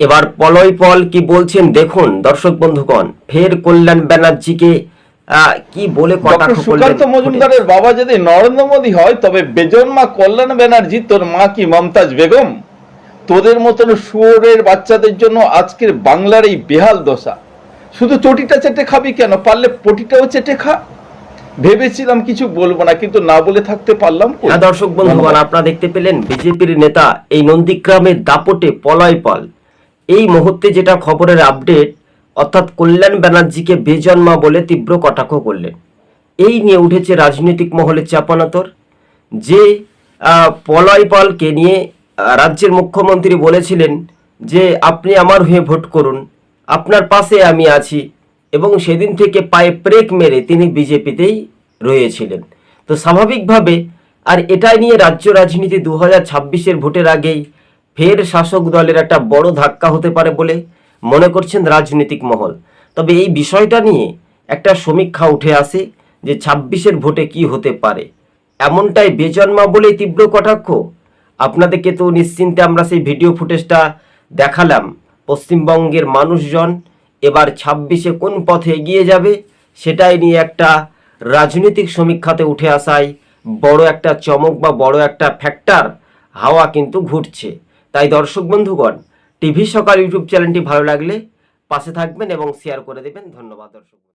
এবার পলয় পল কি বলছেন দেখুন দর্শক বন্ধুগণ ফের কল্যাণ ব্যানার্জিকে কি বলে কটাক্ষ সুকান্ত মজুমদারের বাবা যদি নরেন্দ্র মোদী হয় তবে বেজন্মা কল্যাণ ব্যানার্জি তোর মা কি মমতাজ বেগম? তোদের মতন শুয়োরের বাচ্চাদের জন্য আজকের বাংলার এই বেহাল দশা। শুধু চটিটা চেটে খাবি কেন? পারলে পটিটাও চেটে খা। ভেবেছিলাম কিছু বলব না কিন্তু না বলে থাকতে পারলাম হ্যাঁ দর্শক বন্ধুগণ আপনারা দেখতে পেলেন বিজেপির নেতা এই নন্দীগ্রামের দাপটে পলয় পল। এই মুহূর্তে যেটা খবরের আপডেট অর্থাৎ কল্যাণ ব্যানার্জিকে বেজন্মা বলে তীব্র কটাক্ষ করলেন। এই নিয়ে উঠেছে রাজনৈতিক মহলে চাপানাতর যে আহ, পলয় পালকে নিয়ে রাজ্যের মুখ্যমন্ত্রী বলেছিলেন যে আপনি আমার হয়ে ভোট করুন আপনার পাশে আমি আছি। এবং সেদিন থেকে পায়ে ব্রেক মেরে তিনি বিজেপিতেই রয়েছিলেন। তো স্বাভাবিকভাবে আর এটাই নিয়ে রাজ্য রাজনীতি দু হাজার ছাব্বিশের ভোটের আগেই ফের শাসক দলের একটা বড় ধাক্কা হতে পারে বলে মনে করছেন রাজনৈতিক মহল। তবে এই বিষয়টা নিয়ে একটা সমীক্ষা উঠে আসে যে ছাব্বিশের ভোটে কি হতে পারে। এমনটাই বেজন্মা বলেই তীব্র কটাক্ষ। আপনাদেরকে তো নিশ্চিন্তে আমরা সেই ভিডিও ফুটেজটা দেখালাম। পশ্চিমবঙ্গের মানুষজন এবার ছাব্বিশে কোন পথে এগিয়ে যাবে সেটাই নিয়ে একটা রাজনৈতিক সমীক্ষাতে উঠে আসায় বড় একটা চমক বা বড় একটা ফ্যাক্টর হাওয়া কিন্তু ঘুরছে। তাই দর্শক বন্ধুগণ, টিভি সকাল ইউটিউব চ্যানেলটি ভালো লাগলে পাশে থাকবেন এবং শেয়ার করে দেবেন। ধন্যবাদ দর্শক